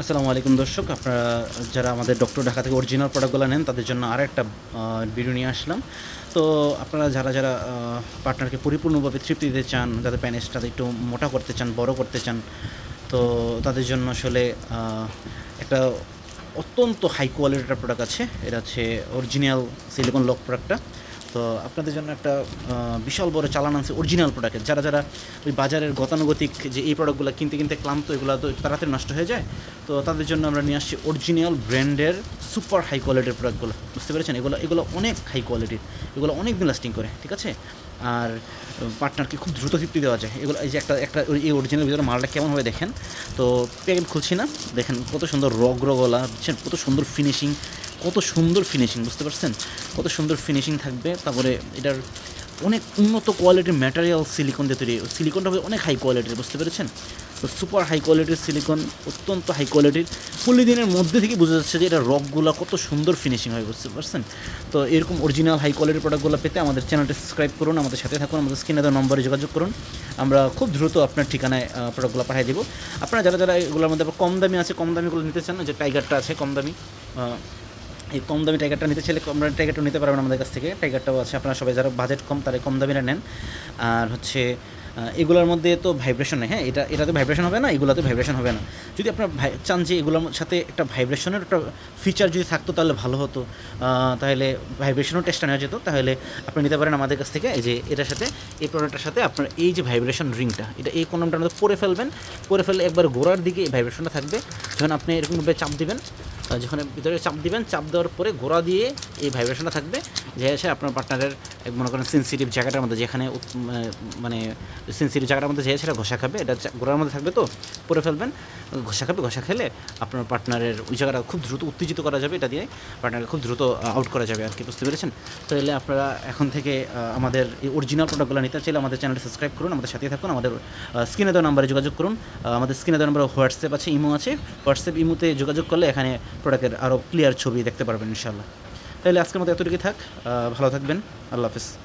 আসসালামু আলাইকুম দর্শক, আপনারা যারা আমাদের ডক্টর ঢাকা থেকে অরিজিনাল প্রোডাক্টগুলো নেন, তাদের জন্য আর একটা ভিডিও নিয়ে আসলাম। তো আপনারা যারা যারা পার্টনারকে পরিপূর্ণভাবে তৃপ্তি দিতে চান, যাদের প্যানেজটা একটু মোটা করতে চান, বড় করতে চান, তো তাদের জন্য আসলে একটা অত্যন্ত হাই কোয়ালিটির প্রোডাক্ট আছে। এটা হচ্ছে অরিজিনাল সিলিকন লক প্রোডাক্টটা তো আপনাদের জন্য একটা বিশাল বড় চালান আছে অরিজিনাল প্রোডাক্টের যারা যারা ওই বাজারের গতানুগতিক যে এই প্রোডাক্টগুলো কিনতে কিনতে ক্লান্ত, এগুলো তো তাড়াতাড়ি নষ্ট হয়ে যায়, তো তাদের জন্য আমরা নিয়ে আসছি অরিজিনাল ব্র্যান্ডের সুপার হাই কোয়ালিটির প্রোডাক্টগুলো বুঝতে পেরেছেন? এগুলো এগুলো অনেক হাই কোয়ালিটির এগুলো অনেক দিন লাস্টিং করে, ঠিক আছে? আর পার্টনারকে খুব দ্রুত তৃপ্তি দেওয়া যায়। এগুলো, এই যে একটা একটা এই অরিজিনাল ভিতরে মালটা কেমন হবে দেখেন? তো প্যাকেট খুলছি না, দেখেন কত সুন্দর রগ রগলা কত সুন্দর ফিনিশিং কত সুন্দর ফিনিশিং বুঝতে পারছেন? কত সুন্দর ফিনিশিং থাকবে। তারপরে এটার অনেক উন্নত কোয়ালিটির ম্যাটেরিয়াল সিলিকন দিয়ে তৈরি। সিলিকনটা হবে অনেক হাই কোয়ালিটির বুঝতে পেরেছেন? তো সুপার হাই কোয়ালিটির সিলিকন অত্যন্ত হাই কোয়ালিটির পলিদিনের মধ্যে থেকে বোঝা যাচ্ছে যে এটা রকগুলো কত সুন্দর ফিনিশিং হয়, বুঝতে পারছেন? তো এরকম অরিজিনাল হাই কোয়ালিটির প্রোডাক্টগুলো পেতে আমাদের চ্যানেলটা সাবস্ক্রাইব করুন, আমাদের সাথে থাকুন, আমাদের স্ক্রিনে দেওয়া নম্বরে যোগাযোগ করুন। আমরা খুব দ্রুত আপনার ঠিকানায় প্রোডাক্টগুলো পাঠিয়ে দেবো। আপনারা যারা যারা এগুলোর মধ্যে কম দামি আছে, কম দামিগুলো নিতে চান যে টাইগারটা আছে, কম দামি এই কম দামি টাইগারটা নিতে চাইলে কম দামি টাইগারটা নিতে পারবেন আমাদের কাছ থেকে। টাইগারটাও আছে, আপনারা সবাই যারা বাজেট কম তারা কম দামিটা নেন। আর হচ্ছে এগুলোর মধ্যে তো ভাইব্রেশন নেই হ্যাঁ? এটা, এটাতে ভাইব্রেশন হবে না, এগুলোতে ভাইব্রেশন হবে না। যদি আপনার চান যে এগুলোর সাথে একটা ভাইব্রেশনের একটা ফিচার যদি থাকতো তাহলে ভালো হতো। তাহলে ভাইব্রেশনও টেস্টটা নেওয়া যেত। তাহলে আপনি নিতে পারেন আমাদের কাছ থেকে এই যে এটার সাথে, এই প্রোডাক্টের সাথে আপনার এই যে ভাইব্রেশন রিংটা এটা এই কোনটার মধ্যে পরে ফেলবেন, পরে ফেললে একবার গোড়ার দিকে এই ভাইব্রেশনটা থাকবে। যখন আপনি এরকমভাবে চাপ দিবেন যখন ভিতরে চাপ দিবেন, চাপ দেওয়ার পরে গোড়া দিয়ে এই ভাইব্রেশনটা থাকবে। যে এসে আপনার পার্টনারের মনে করেন সেন্সিটিভ জায়গাটার মধ্যে যেখানে মানে- সেন্সিটিভ জায়গাটার মধ্যে যে সেটা ঘষা খাবে, এটা গোড়ার মধ্যে থাকবে তো? পরে ফেলবেন, ঘষা খাবে, ঘষা খেলে আপনার পার্টনারের ওই জায়গাটা খুব দ্রুত উত্তেজিত করা যাবে, এটা দিয়ে পার্টনারকে খুব দ্রুত আউট করা যাবে আর কি বুঝতে পেরেছেন? তাহলে আপনারা এখন থেকে আমাদের এই অরিজিনাল প্রোডাক্টগুলো নিতে চাইলে আমাদের চ্যানেলটা সাবস্ক্রাইব করুন, আমাদের সাথে থাকুন, আমাদের স্ক্রিনে দেওয়া নাম্বারে যোগাযোগ করুন আমাদের স্ক্রিনে দেওয়া নাম্বারে হোয়াটসঅ্যাপ আছে, ইমো আছে হোয়াটসঅ্যাপ ইমোতে যোগাযোগ করলে এখানে প্রোডাক্টের আরও ক্লিয়ার ছবি দেখতে পারবেন ইনশাল্লাহ তাহলে আজকের মতো এতটুকুই থাক। ভালো থাকবেন। আল্লাহ হাফিজ।